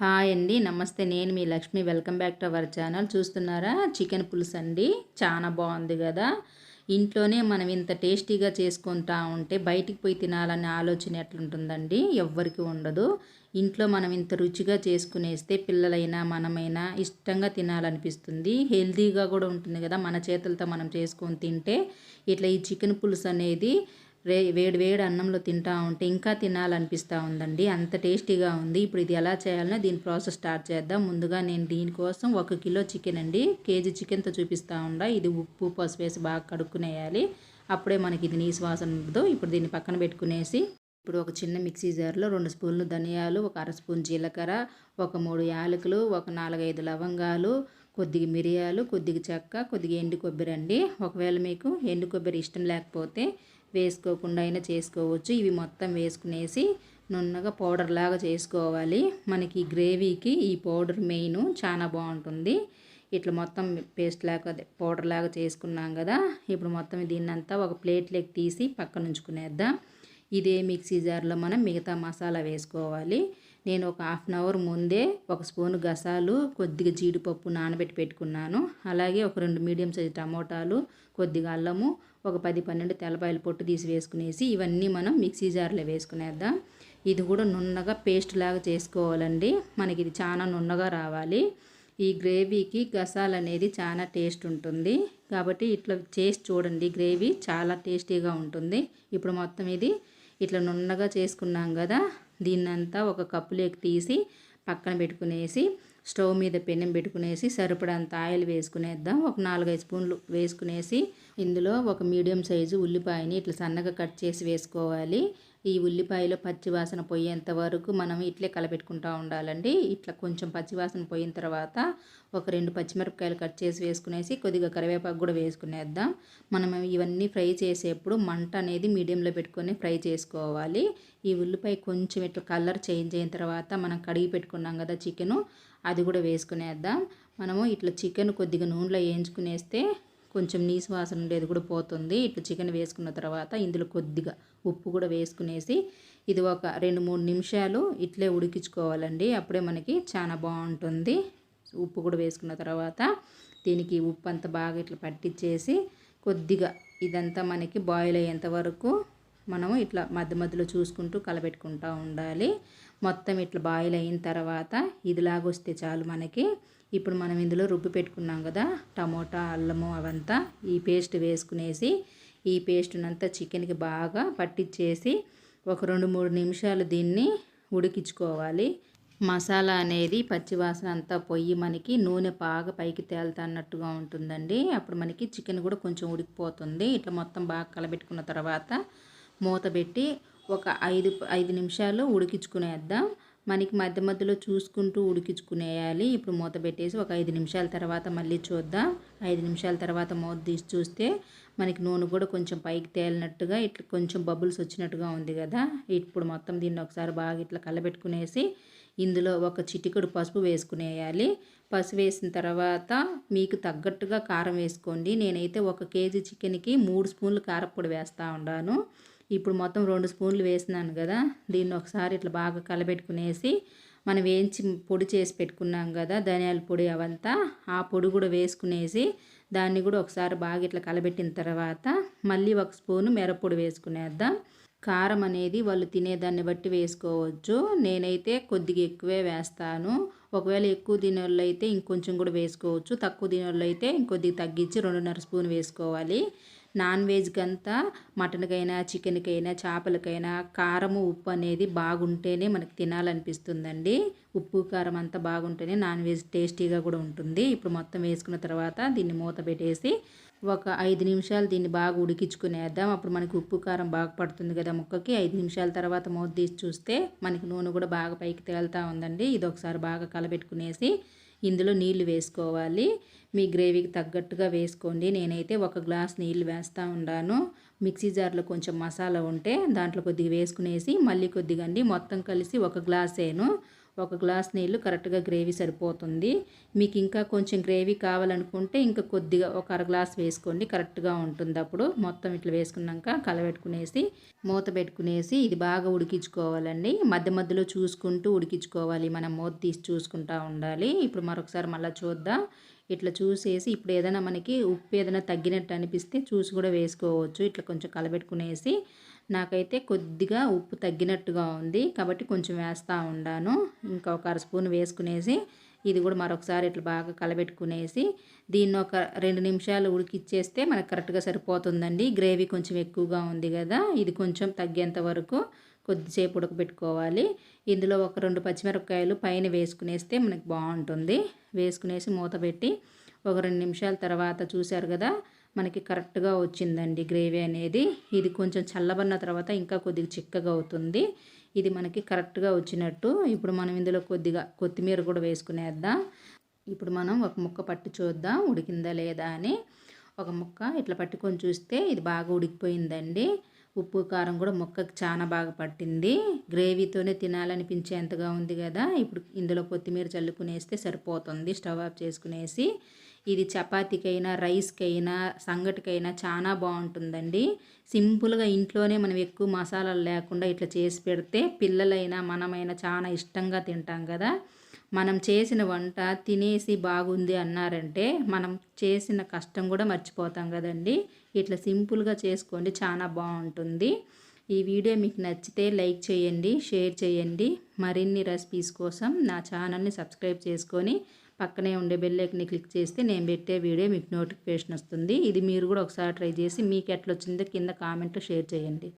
Hi అండి నమస్తే. నేను మీ Lakshmi. Welcome back to our channel. చూస్తున్నారా? చికెన్ పులుసు అండి. చాలా బాగుంది కదా. ఇంట్లోనే మనం ఇంత టేస్టీగా చేసుకుంటా ఉంటే బయటికి పోయి తినాలనే ఆలోచన ఎట్లుంటుందండి? ఎవ్వరికి ఉండదు. ఇంట్లో మనం ఇంత రుచిగా చేసుకునేస్తే పిల్లలైనా మనమైనా ఇష్టంగా తినాలనిపిస్తుంది. హెల్తీగా కూడా ఉంటుంది కదా. మన చేతులతో మనం చేసుకొని తింటే ఇట్లా ఈ చికెన్ పులుసు అనేది రే వేడి వేడి అన్నంలో తింటా ఉంటే ఇంకా తినాలనిపిస్తూ ఉందండి. అంత టేస్టీగా ఉంది. ఇప్పుడు ఇది ఎలా చేయాలనో దీని ప్రాసెస్ స్టార్ట్ చేద్దాం. ముందుగా నేను దీనికోసం ఒక కిలో చికెన్ అండి. కేజీ చికెన్తో చూపిస్తూ ఉండా. ఇది ఉప్పు పసుపు వేసి బాగా కడుక్కునేయాలి. అప్పుడే మనకి ఇది నీసు వాసన ఉండదు. ఇప్పుడు దీన్ని పక్కన పెట్టుకునేసి ఇప్పుడు ఒక చిన్న మిక్సీ జార్లో రెండు స్పూన్లు ధనియాలు ఒక అర స్పూన్ జీలకర్ర ఒక మూడు యాలకులు ఒక నాలుగైదు లవంగాలు కొద్దిగా మిరియాలు కొద్దిగా చెక్క కొద్దిగా ఎండు కొబ్బరి అండి. ఒకవేళ మీకు ఎండు కొబ్బరి ఇష్టం లేకపోతే వేసుకోకుండా అయినా చేసుకోవచ్చు. ఇవి మొత్తం వేసుకునేసి నున్నగా పౌడర్ లాగా చేసుకోవాలి. మనకి గ్రేవీకి ఈ పౌడర్ మెయిన్ చాలా బాగుంటుంది. ఇట్లా మొత్తం పేస్ట్ లాగా పౌడర్ లాగా చేసుకున్నాం కదా. ఇప్పుడు మొత్తం దీన్నంతా ఒక ప్లేట్లోకి తీసి పక్కన ఉంచుకునేద్దాం ఇదే మిక్సీ జార్లో మనం మిగతా మసాలా వేసుకోవాలి. నేను ఒక హాఫ్ అన్ అవర్ ముందే ఒక స్పూన్ గసాలు కొద్దిగా జీడిపప్పు నానబెట్టి పెట్టుకున్నాను. అలాగే ఒక రెండు మీడియం సైజ్ టమోటాలు కొద్దిగా అల్లము ఒక పది పన్నెండు తెల్లపాయలు పొట్టు తీసి వేసుకునేసి ఇవన్నీ మనం మిక్సీ జార్లో వేసుకునేద్దాం. ఇది కూడా నున్నగా పేస్ట్ లాగా చేసుకోవాలండి. మనకి ఇది చాలా నున్నగా రావాలి. ఈ గ్రేవీకి గసాలు అనేది చాలా టేస్ట్ ఉంటుంది. కాబట్టి ఇట్లా చేసి చూడండి. గ్రేవీ చాలా టేస్టీగా ఉంటుంది. ఇప్పుడు మొత్తం ఇది ఇట్లా నున్నగా చేసుకున్నాం కదా దీన్నంతా ఒక కప్పులోకి తీసి పక్కన పెట్టుకునేసి స్టవ్ మీద పెనం పెట్టుకునేసి సరిపడంత ఆయిల్ వేసుకునేద్దాం. ఒక నాలుగైదు స్పూన్లు వేసుకునేసి ఇందులో ఒక మీడియం సైజు ఉల్లిపాయని ఇట్లా సన్నగా కట్ చేసి వేసుకోవాలి. ఈ ఉల్లిపాయలో పచ్చివాసన పోయేంత వరకు మనం ఇట్లే కలపెట్టుకుంటూ ఉండాలండి. ఇట్లా కొంచెం పచ్చివాసన పోయిన తర్వాత ఒక రెండు పచ్చిమిరపకాయలు కట్ చేసి వేసుకునేసి కొద్దిగా కరివేపాకు కూడా వేసుకునేద్దాం. మనం ఇవన్నీ ఫ్రై చేసేప్పుడు మంట అనేది మీడియంలో పెట్టుకొని ఫ్రై చేసుకోవాలి. ఈ ఉల్లిపాయ కొంచెం ఇట్లా కలర్ చేంజ్ అయిన తర్వాత మనం కడిగి పెట్టుకున్నాం కదా చికెను. అది కూడా వేసుకునేద్దాం. మనము ఇట్లా చికెన్ కొద్దిగా నూనెలో వేయించుకునేస్తే కొంచెం నీసు వాసన ఉండేది కూడా పోతుంది. ఇట్లా చికెన్ వేసుకున్న తర్వాత ఇందులో కొద్దిగా ఉప్పు కూడా వేసుకునేసి ఇది ఒక రెండు మూడు నిమిషాలు ఇట్లే ఉడికించుకోవాలండి. అప్పుడే మనకి చాలా బాగుంటుంది. ఉప్పు కూడా వేసుకున్న తర్వాత దీనికి ఉప్పు అంతా బాగా ఇట్లా పట్టించేసి కొద్దిగా ఇదంతా మనకి బాయిల్ అయ్యేంత వరకు మనము ఇట్లా మధ్య మధ్యలో చూసుకుంటూ కలబెట్టుకుంటూ ఉండాలి. మొత్తం ఇట్లా బాయిల్ అయిన తర్వాత ఇదిలాగొస్తే చాలు మనకి. ఇప్పుడు మనం ఇందులో రుబ్బి పెట్టుకున్నాం కదా టమోటా అల్లము అవంతా ఈ పేస్ట్ వేసుకునేసి ఈ పేస్ట్నంతా చికెన్కి బాగా పట్టించేసి ఒక రెండు మూడు నిమిషాలు దీన్ని ఉడికించుకోవాలి. మసాలా అనేది పచ్చివాసన అంతా పొయ్యి మనకి నూనె బాగా పైకి తేలుతున్నట్టుగా ఉంటుందండి. అప్పుడు మనకి చికెన్ కూడా కొంచెం ఉడికిపోతుంది. ఇట్లా మొత్తం బాగా కలబెట్టుకున్న తర్వాత మూత పెట్టి ఒక ఐదు ఐదు నిమిషాలు ఉడికించుకునేద్దాం. మనకి మధ్య మధ్యలో చూసుకుంటూ ఉడికించుకునేయాలి. ఇప్పుడు మూత పెట్టేసి ఒక ఐదు నిమిషాల తర్వాత మళ్ళీ చూద్దాం. ఐదు నిమిషాల తర్వాత మూత తీసి చూస్తే మనకి నూనె కూడా కొంచెం పైకి తేలినట్టుగా ఇట్లా కొంచెం బబుల్స్ వచ్చినట్టుగా ఉంది కదా. ఇప్పుడు మొత్తం దీన్ని ఒకసారి బాగా ఇట్లా కలబెట్టుకునేసి ఇందులో ఒక చిటికడు పసుపు వేసుకునేయాలి. పసుపు వేసిన తర్వాత మీకు తగ్గట్టుగా కారం వేసుకోండి. నేనైతే ఒక కేజీ చికెన్కి మూడు స్పూన్లు కారపొడి వేస్తూ ఉన్నాను. ఇప్పుడు మొత్తం రెండు స్పూన్లు వేసినాను కదా దీన్ని ఒకసారి ఇట్లా బాగా కలబెట్టుకునేసి మనం వేయించి పొడి చేసి పెట్టుకున్నాం కదా ధనియాల పొడి అవంతా ఆ పొడి కూడా వేసుకునేసి దాన్ని కూడా ఒకసారి బాగా ఇట్లా కలబెట్టిన తర్వాత మళ్ళీ ఒక స్పూను మిరప్పొడి వేసుకునేద్దాం. కారం అనేది వాళ్ళు తినేదాన్ని బట్టి వేసుకోవచ్చు. నేనైతే కొద్దిగా ఎక్కువే వేస్తాను. ఒకవేళ ఎక్కువ తినేవాళ్ళు అయితే ఇంకొంచెం కూడా వేసుకోవచ్చు. తక్కువ తినేవాళ్ళు అయితే ఇంకొద్దిగా తగ్గించి రెండున్నర స్పూన్ వేసుకోవాలి. నాన్ వెజ్కి అంతా మటన్కైనా చికెన్కైనా చేపలకైనా కారము ఉప్పు అనేది బాగుంటేనే మనకి తినాలనిపిస్తుందండి. ఉప్పు కారం అంతా బాగుంటేనే నాన్ వెజ్ టేస్టీగా కూడా ఉంటుంది. ఇప్పుడు మొత్తం వేసుకున్న తర్వాత దీన్ని మూత పెట్టేసి ఒక ఐదు నిమిషాలు దీన్ని బాగా ఉడికించుకునేద్దాం. అప్పుడు మనకి ఉప్పు కారం బాగా పడుతుంది కదా ముక్కకి. ఐదు నిమిషాల తర్వాత మూత తీసి చూస్తే మనకి నూనె కూడా బాగా పైకి తేలుతూ ఉందండి. ఇది ఒకసారి బాగా కలబెట్టుకునేసి ఇందులో నీళ్ళు వేసుకోవాలి. మీ గ్రేవీకి తగ్గట్టుగా వేసుకోండి. నేనైతే ఒక గ్లాస్ నీళ్ళు వేస్తూ ఉన్నాను. మిక్సీ జార్లో కొంచెం మసాలా ఉంటే దాంట్లో కొద్దిగా వేసుకునేసి మళ్ళీ కొద్దిగా అండి మొత్తం కలిసి ఒక గ్లాసేను. ఒక గ్లాస్ నీళ్ళు కరెక్ట్గా గ్రేవీ సరిపోతుంది. మీకు ఇంకా కొంచెం గ్రేవీ కావాలనుకుంటే ఇంకా కొద్దిగా ఒక అర గ్లాస్ వేసుకోండి. కరెక్ట్గా ఉంటుంది అప్పుడు. మొత్తం ఇట్లా వేసుకున్నాక కలబెట్టుకునేసి మూత పెట్టుకునేసి ఇది బాగా ఉడికించుకోవాలండి. మధ్య మధ్యలో చూసుకుంటూ ఉడికించుకోవాలి. మనం మూత తీసి చూసుకుంటూ ఉండాలి. ఇప్పుడు మరొకసారి మళ్ళీ చూద్దాం. ఇట్లా చూసేసి ఇప్పుడు ఏదైనా మనకి ఉప్పు ఏదైనా తగ్గినట్టు అనిపిస్తే చూసి కూడా వేసుకోవచ్చు. ఇట్లా కొంచెం కలబెట్టుకునేసి నాకైతే కొద్దిగా ఉప్పు తగ్గినట్టుగా ఉంది. కాబట్టి కొంచెం వేస్తూ ఉండాను. ఇంకా ఒక అర స్పూన్ వేసుకునేసి ఇది కూడా మరొకసారి ఇట్లా బాగా కలబెట్టుకునేసి దీన్ని ఒక రెండు నిమిషాలు ఉడికిచ్చేస్తే మనకు కరెక్ట్గా సరిపోతుందండి. గ్రేవీ కొంచెం ఎక్కువగా ఉంది కదా ఇది కొంచెం తగ్గేంత వరకు కొద్దిసేపు ఉడకబెట్టుకోవాలి. ఇందులో ఒక రెండు పచ్చిమిరపకాయలు పైన వేసుకునేస్తే మనకి బాగుంటుంది. వేసుకునేసి మూత పెట్టి ఒక రెండు నిమిషాల తర్వాత చూశారు కదా మనకి కరెక్ట్గా వచ్చిందండి గ్రేవీ అనేది. ఇది కొంచెం చల్లబడిన తర్వాత ఇంకా కొద్దిగా చిక్కగా అవుతుంది. ఇది మనకి కరెక్ట్గా వచ్చినట్టు. ఇప్పుడు మనం ఇందులో కొద్దిగా కొత్తిమీర కూడా వేసుకునేద్దాం. ఇప్పుడు మనం ఒక ముక్క పట్టి చూద్దాం. ఉడికిందా లేదా అని. ఒక ముక్క ఇట్లా పట్టుకొని చూస్తే ఇది బాగా ఉడికిపోయిందండి. ఉప్పు కారం కూడా ముక్కకి చాలా బాగా పట్టింది. గ్రేవీతోనే తినాలనిపించేంతగా ఉంది కదా. ఇప్పుడు ఇందులో కొత్తిమీర చల్లుకునేస్తే సరిపోతుంది. స్టవ్ ఆఫ్ చేసుకునేసి ఇది చపాతీకైనా రైస్కైనా సంగటికైనా చాలా బాగుంటుందండి. సింపుల్గా ఇంట్లోనే మనం ఎక్కువ మసాలాలు లేకుండా ఇట్లా చేసి పెడితే పిల్లలైనా మనమైనా చాలా ఇష్టంగా తింటాం కదా. మనం చేసిన వంట తినేసి బాగుంది అన్నారంటే మనం చేసిన కష్టం కూడా మర్చిపోతాం కదండి. ఇట్లా సింపుల్గా చేసుకోండి చాలా బాగుంటుంది. ఈ వీడియో మీకు నచ్చితే లైక్ చేయండి షేర్ చేయండి. మరిన్ని రెసిపీస్ కోసం నా ఛానల్ని సబ్స్క్రైబ్ చేసుకొని పక్కనే ఉండే బెల్లైక్ని క్లిక్ చేస్తే నేను పెట్టే వీడియో మీకు నోటిఫికేషన్ వస్తుంది. ఇది మీరు కూడా ఒకసారి ట్రై చేసి మీకు ఎట్లా వచ్చిందో కింద కామెంట్లో షేర్ చేయండి.